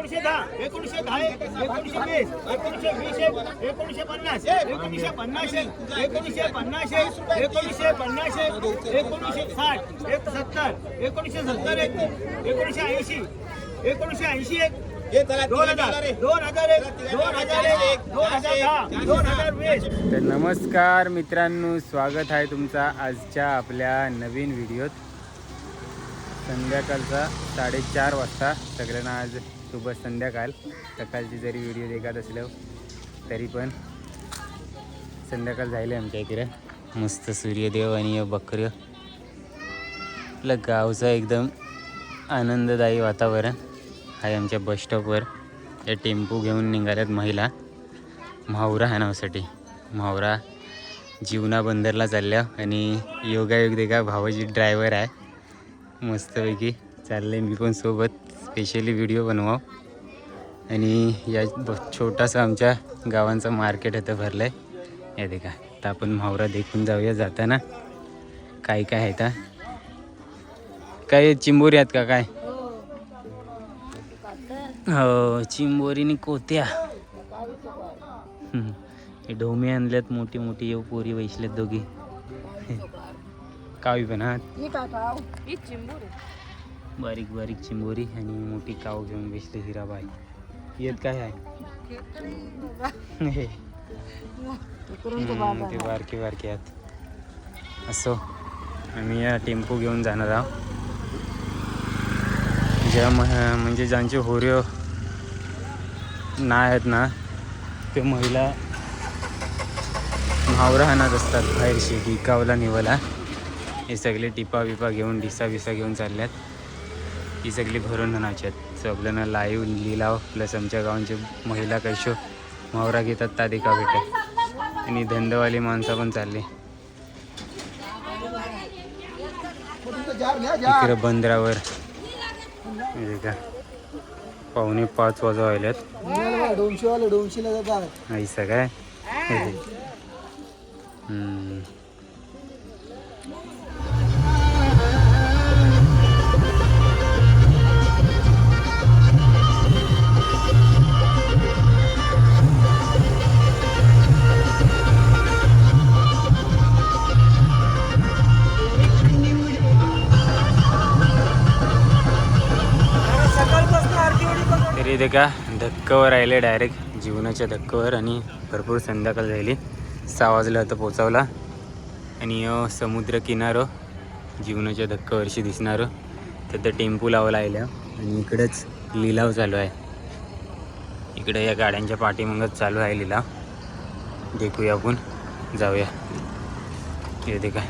एकोणीसशे दहा दहा वीस वीस पन्नास पन्नास पन्नास पन्नास साठ एक सत्तर सत्तर एक ऐंशी ऐंशी एक तर नमस्कार मित्रांनो स्वागत आहे तुमचा आजच्या आपल्या नवीन व्हिडिओत. संध्याकाळचा साडेचार वाजता सगळ्यांना आज शुभ संध्याकाळ सकाळची जरी व्हिडिओ देखत असलो तरी पण संध्याकाळ झाले आमच्या इकडे. मस्त सूर्यदेव आणि बकर. आपलं गावचं एकदम आनंददायी वातावरण आहे आमच्या बसस्टॉपवर या टेम्पो घेऊन निघाल्यात महिला. म्हावरा हाणावसाठी म्हावरा जीवना बंदरला चालल्या आणि योगायोग देखा भावाजी ड्रायव्हर आहे. मस्तपैकी चालले मी पण सोबत. स्पेशली व्हिडिओ बनवाव. आणि या छोटासा आमच्या गावांचं मार्केट होतं भरलं आहे या देखा तर आपण म्हावरा देखून जाऊया. जाताना काय काय आहे तर काय चिंबोरी आहेत का काय? हो चिंबोरीनी कोत्या. हे ढोमे आणल्यात मोठी मोठी येऊ पोरी वैसल्यात दोघी. कावी पण हा. बारीक बारीक चिंबोरी आणि मोठी काव घेऊन बसले हिराबाई. येत काय आहे? ते बारके बारके आहेत. असो आम्ही या टेम्पो घेऊन जाणार आहोत. ज्या म्हणजे ज्यांचे होर्यो नाही आहेत ना ते महिला म्हावरा हाणत असतात बाहेरशी डिकावला निवला. हे सगळे टिपा बिपा घेऊन डिसा बिसा घेऊन चालल्यात. ही सगळी भरून आणायची आहेत. सो आपल्याला लाईव्ह लिलाव प्लस आमच्या गावांचे महिला कैशो म्हावरा घेतात त्या दिका भेटत आणि धंदेवाली माणसं पण चालली. इकडे बंदरावर. हे का पावणे पाच वाजा व्हायल्यात दोनशे वाले जातात ऐसा काय का? धक्कावर आले डायरेक्ट जीवनाच्या धक्कावर आणि भरपूर संध्याकाळ झाली. सहा वाजला होतं पोचावला आणि समुद्र किनारो जीवनाच्या धक्कावरशी दिसणारं. तर टेम्पो लावायला आल्या आणि इकडंच लिलाव चालू आहे. इकडे या गाड्यांच्या पाठीमागच चालू आहे लिलाव. देखूया आपण. जाऊया. येते काय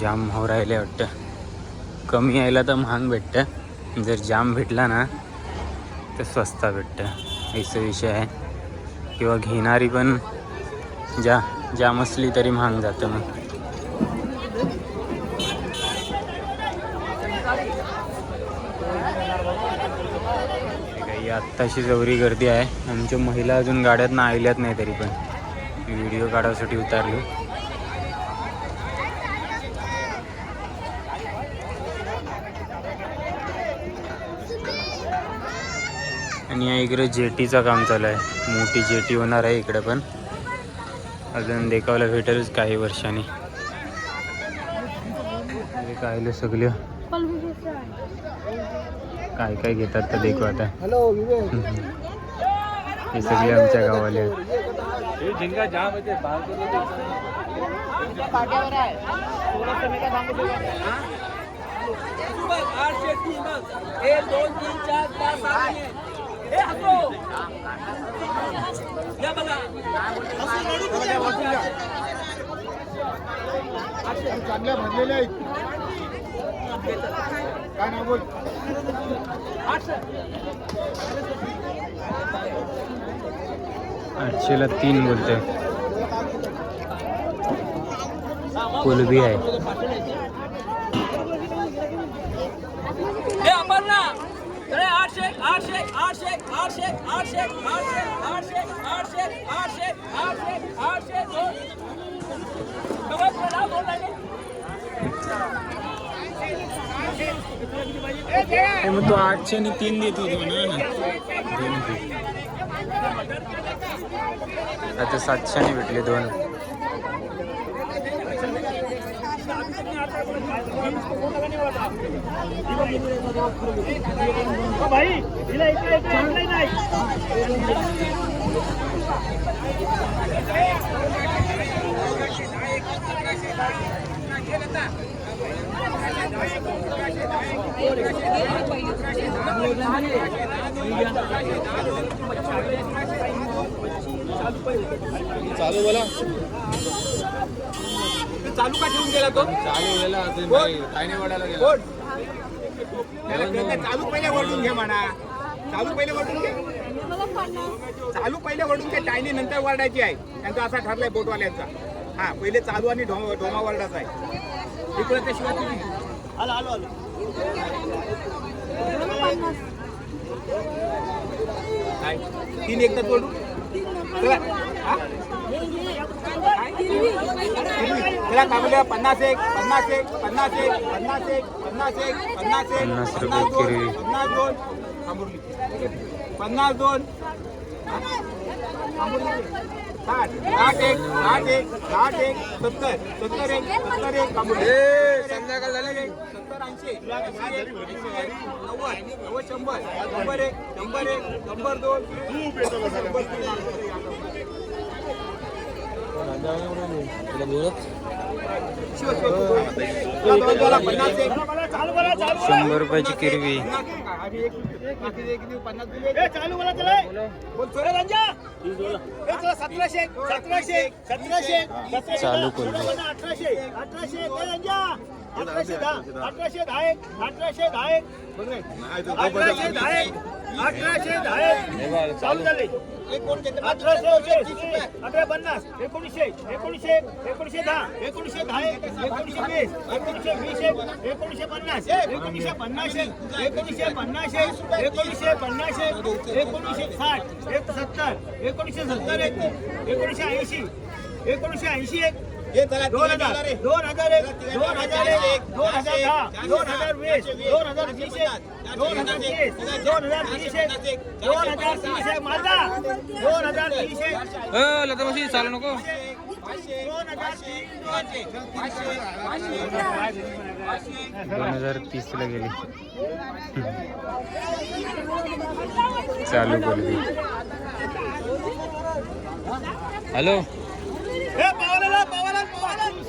जाम हो राहिले वाटतं. कमी यायला तर महाग भेटतं. जर जाम भेटला ना तर स्वस्ता भेटतं. ऐसा विषय आहे. किंवा घेणारी पण जा जाम असली तरी महाग जातं मग. आत्ताशी जवरी गर्दी आहे. आमच्या महिला अजून गाड्यात ना आल्यात नाही तरी पण. व्हिडिओ काढायसाठी उतारलो. आणि या इकडे जेटीचं काम चालू आहे. मोठी जेटी होणार आहे इकडे पण. अजून देखावला भेटेलच काही वर्षांनी. काय सगळं. काय काय घेतात तर देखू आता. हे सगळे आमच्या गावाले आहेत. चांगल्या भरलेल्या आहेत काय नाव बोल आठशेला तीन बोलते कुलबी आहे. એમ તો આઠ છે ને તીન દેતી હતી ને आता सातशेने भेटले दोन भाई तिला इकडे इकडे नाही चालू का ठेवून गेला तो? चालू पहिले वळून घे म्हणा. चालू पहिले वळून घे. चालू पहिले वळून घे टायनी नंतर वरडायची आहे. त्यांचा असा ठरलाय बोटवाल्यांचा. हा पहिले चालू आणि ढोमा ढोमा वरडाचा आहे. इकडे त्याशिवाय तुझी आलो आलो आलो. काय? तीन एकदा तोडू हा? पन्नास एक पन्नास एक पन्नास एक पन्नास एक पन्नास एक पन्नास एक पन्नास दोन. पन्नास दोन पन्नास दोन साठ साठ एक साठ एक साठ एक सत्तर सत्तर एक सत्तर एक संध्याकाळ झाले सत्तर ऐंशी ऐंशी एक, नव्वद नव्वद शंभर शंभर एक शंभर एक शंभर दोन शंभर पन्नास एक चालू शंभर रुपयाची किरवी पन्नास चालू सतराशे सतराशे सतराशे सतराशे चालू दहा. अठराशे अठराशे अठराशे दहा अठराशे दहा अठराशे दहा एक अठराशे दहा अठराशे दहा. चालू झाले. अठराशे अठरा पन्नास. एकोणीसशे. एकोणीसशे. एकोणीसशे दहा. एकोणीसशे दहा एकोणीसशे वीस. एकोणीसशे वीस एकोणीसशे पन्नास. एकोणीसशे पन्नास एकोणीसशे पन्नास एकोणीसशे पन्नास एकोणीसशे साठ. एक सत्तर. एकोणीसशे सत्तर एक. एकोणीसशे ऐंशी. एकोणीसशे ऐंशी एक. दोन हजार एक दोन हजार एक दोन हजार दहा दोन हजार वीस दोन हजार वीस एक दोन हजार तीस दोन हजार तीस एक दोन हजार तीस एक माझा दोन हजार तीस एक लता चालू नको. दोन हजार तीस तीसला गेली. चालू हॅलो.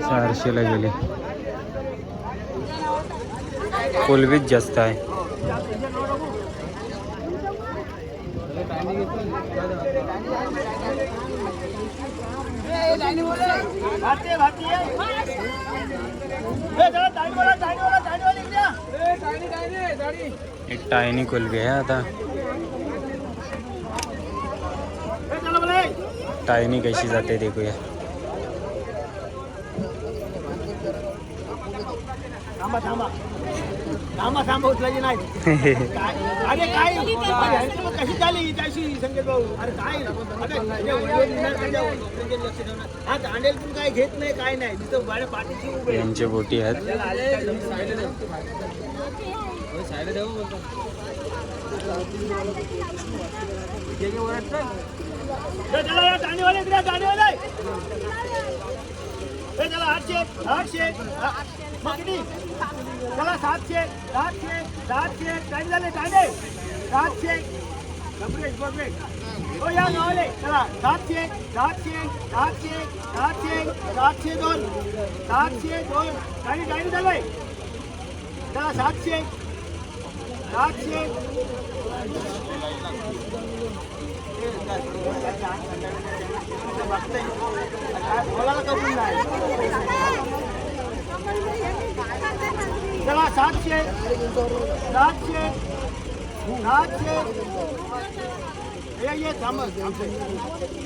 चारशेला गेली कोलबीच जास्त आहे भारतीय भारतीय हे जरा दाढीवाला दाढीवाला दाढीवाला इकडे या. एक टायनी कोलबी आहे आता हे चला बोला हे. टायनी कशी जाते देखूया थांबा थांबा. थांबा थांबा उचलायची नाही. काय- अरे काय? अरे मग कशी झाली त्याशी संजय भाऊ? अरे काय? अरे लक्ष ठेवणार. हा दांडेल पण काय घेत नाही काय नाही. तिथं बाहेर पाठीशी उभे आहे. यांचे बोटी आहेत. त्याला आले. काय जमलं. चला या दांडेवाले इकडे या, दांडेवाले हे चला आठशे आठशे आ- मग किती चला सातशे सातशे सातशे काही झाले दांडे सातशे बघरेश बघरेश हो या नावाले चला सातशे सातशे सातशे सातशे सातशे दोन सातशे दोन काही काही झालंय चला सातशे सातशे बोलायला कबूल नाही चला सातशे. सातशे. सातशे. ये ये थांब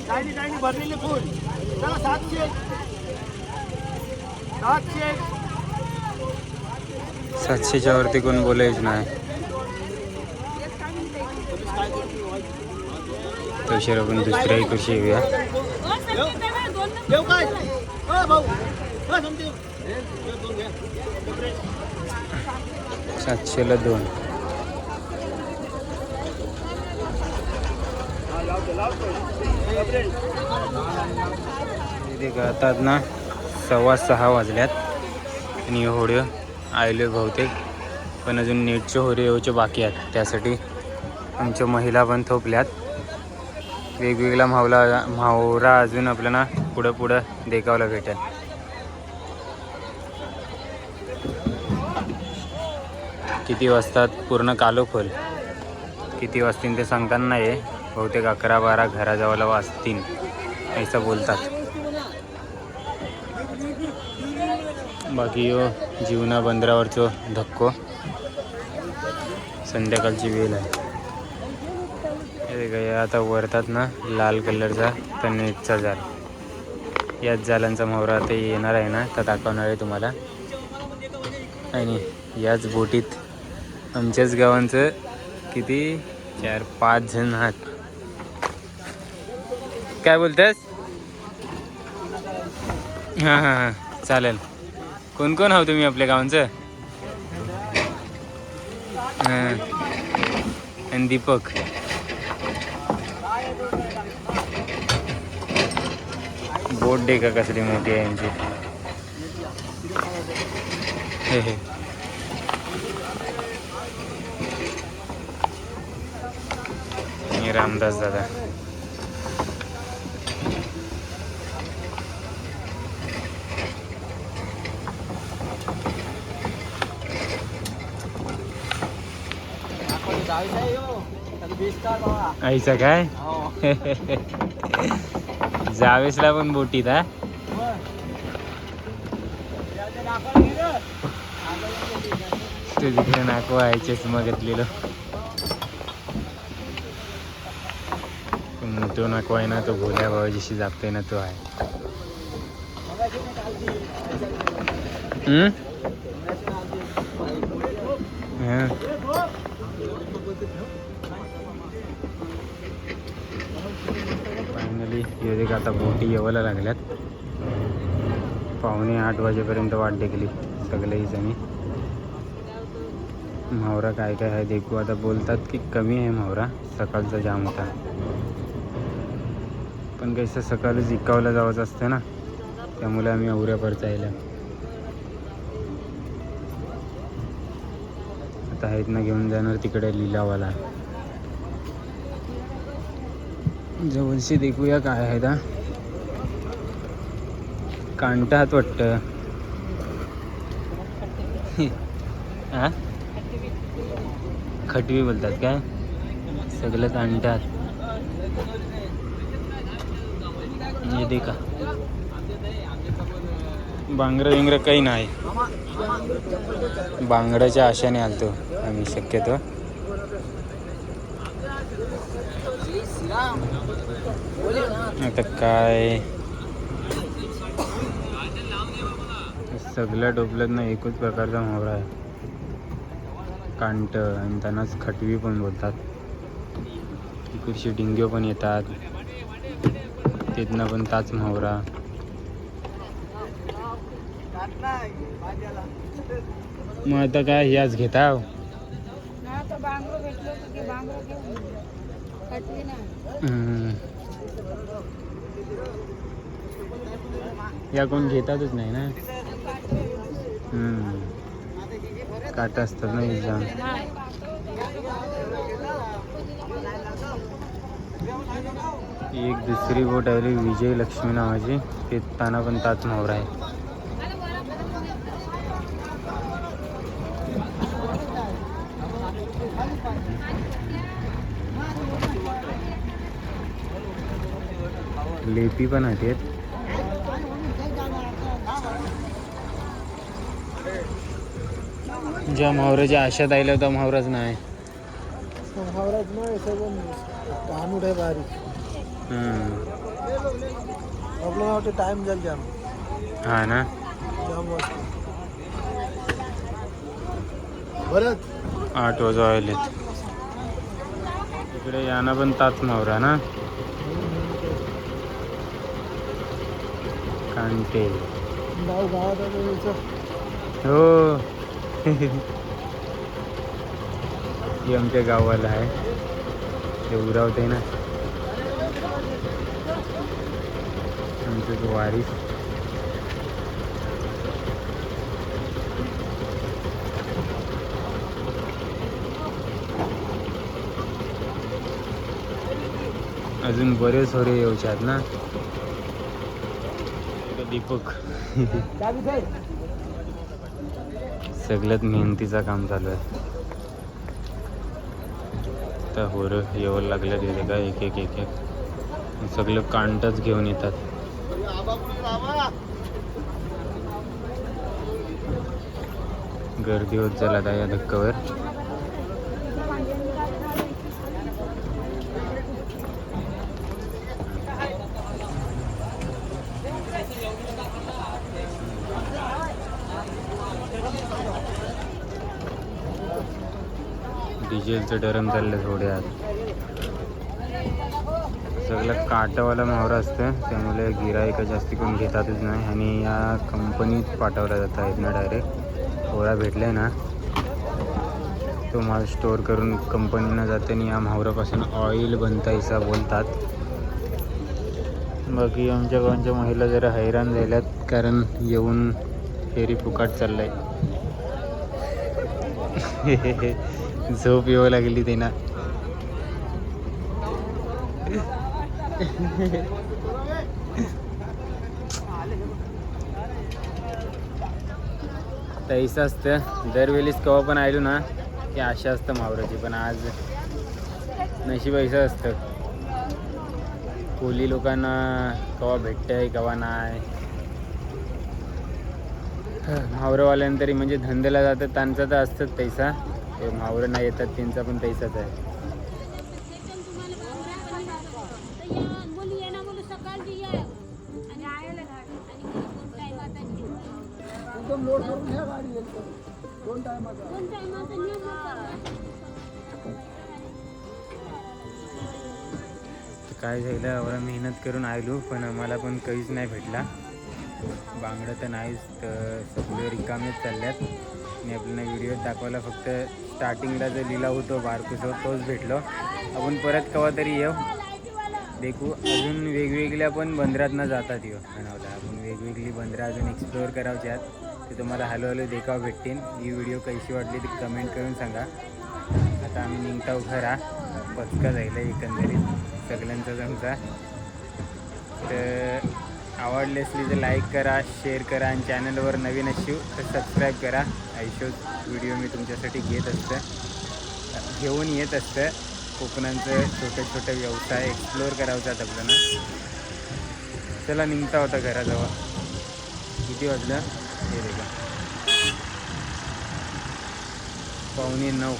टायनी टायनी भरलेले फूल. चला सातशे. सातशे. सातशेच्या वरती कोण बोलायच नाही. तशी आपण दुसऱ्या इकडची येऊया. देऊ काय? हो भाऊ. हो समजे. हे दोन घ्या. सातशेला दोन. गातात ना सव्वा सहा वाजल्यात. आणि होड्यो आयले बहुतेक. पण अजून नीटचे होडे येऊचे बाकी आहेत. त्यासाठी आमच्या महिला पण थोपल्यात. वेगवेगळा मावला म्हावरा अजून आपल्याला पुढं पुढं देखावला भेटेल. किती वाजतात? पूर्ण कालो खोल. किती वाजतील ते सांगताना नाही बहुतेक अकरा बारा घराजवळ वाजतील. असं बोलतात. बाकी यो जीवना बंदरावरचो धक्को. संध्याकाळची वेळ आहे. हे काय आता वरतात ना लाल कलरचा तर नेटचा जाल. याच जालांचा मोहरा आता येणार आहे ना तर दाखवणार आहे तुम्हाला. आणि याच बोटीत आमच्याच गावांचं किती? चार पाच जण आहात. काय बोलतेस? हां हां हां. चालेल. कोण कोण आहो तुम्ही आपल्या गावांचं? हां. आणि दीपक. बोट डे का कसली मोठी आहे यांची. हे हे. रामदास दादा. आईचा काय? जावेसला पण बोटीत हा? तिकडे नाको आहे मग घेतलेलं तो नको आहे ना तो भोल्या भावाजीशी जागतोय ना तो आहे. हम्म? हं. एक आता बोटी येवायला लागल्यात. पावणे आठ वाजेपर्यंत वाट टेकली सगळेही जणी. म्हावरा काय काय आहे देखू. आता बोलतात की कमी आहे म्हावरा. सकाळचा जाम होता. पण कसं सकाळीच इकावला जावंच असतं ना. त्यामुळे आम्ही औऱ्यापर जायला आता आहेत ना घेऊन जाणार तिकडे लिलावाला. जवळशी देखूया काय आहे दा कांटात वाटतं. हा? खटवी बोलतात काय? सगळं कांटात. हे दे का बांगडं बिंगडं काही नाही. बांगड्याच्या आशाने आलतो. आम्ही शक्यतो. आता काय? सगळ्या डोबल्यात ना एकच प्रकारचा मोहरा आहे. कांट आणि त्यांनाच खटवी पण बोलतात. इकडची डिंग्यो पण येतात. तिथनं पण ताच म्हावरा मग आता काय याच घेता? या कोण घेतातच नाही ना? काट असतात ना एक्झाम एक दुसरी बोट आली विजय लक्ष्मी नावाची. ते ताना पण तात मावरा आहे. लेपी पण आहेत. जेव्हा मावराच्या आशात आल्या होता मावराच नाही. नाही सगळं आहे बारीक हम्म. आपल्याला वाटतं टाइम जाईल जाम हा ना? जाम वाजता बरंच आठ वाजा आलेत. इकडे याना पण ताच मावरा ना? कांटे. गावात आलं. हो. हे आमच्या गावाला आहे. ते उरावते ना. आमचं तो वारीस. अजून बरेच होरे येऊचे आहेत ना. दीपक. सगळ्यात मेहनतीचं काम चालू आहे. तर होर येवं लागलं तिथे का? एक एक एक एक. सगळं कांटच घेऊन येतात. गर्दी होत झाला आता या धक्कावर. डिझेलचं डरम चाललं थोडे आज. सगळं काटावाला मावरा असतं त्यामुळे गिरायका जास्ती करून घेतातच नाही. आणि या कंपनीत पाठवला जात आहेत ना डायरेक्ट होळा आहे ना. तो माल स्टोअर करून कंपनीनं जाते आणि या मावरापासून ऑइल बनतायचा बोलतात. बाकी आमच्या गावांच्या महिला जरा हैराण झाल्यात कारण येऊन फेरी फुकाट चाललाय. झोप येऊ लागली त्यांना तैसं असतं. दरवेळीस केव्हा पण आलो ना की आशा असतं मावराची पण आज नशीब ऐसं असतं. कोली लोकांना केव्हा भेटतंय केव्हा नाही. मावरवाल्यानं तरी म्हणजे धंद्याला जातात त्यांचा तर असतंच पैसा. ते मावरं नाही येतात त्यांचा पण पैसाच आहे. काय झालं एवढा मेहनत करून आलो पण आम्हाला पण काहीच नाही भेटला. बांगडं तर नाहीच तर सगळे रिकामेच चालल्यात. मी आपल्याला व्हिडिओ दाखवायला फक्त स्टार्टिंगला जो लिलाव होतो बारकुसो तोच भेटलो. आपण परत केव्हा तरी येऊ. देखू अजून वेगवेगळ्या पण बंदरातनं जातात येऊ म्हणावला आपण वेगवेगळी बंदरं अजून एक्सप्लोअर करायची आहेत. ते तुम्हाला हळूहळू देखाव भेटतील. ही व्हिडिओ कशी वाटली ती कमेंट करून सांगा. आता आम्ही निघताव खरा पचका जायला एकंदरीत सगळ्यांचा जमचा तर आवडले असली तर लाईक करा शेअर करा आणि चॅनलवर नवीन असू तर सबस्क्राईब करा. आयुष्योज व्हिडिओ मी तुमच्यासाठी घेत असतं. घेऊन येत असतं. कोकणांचं छोटे छोटे व्यवसाय एक्सप्लोअर करावतात आपल्याला. चला निघता होता घराजवळ. किती वाजलं? हे बघा. पावणे नऊ.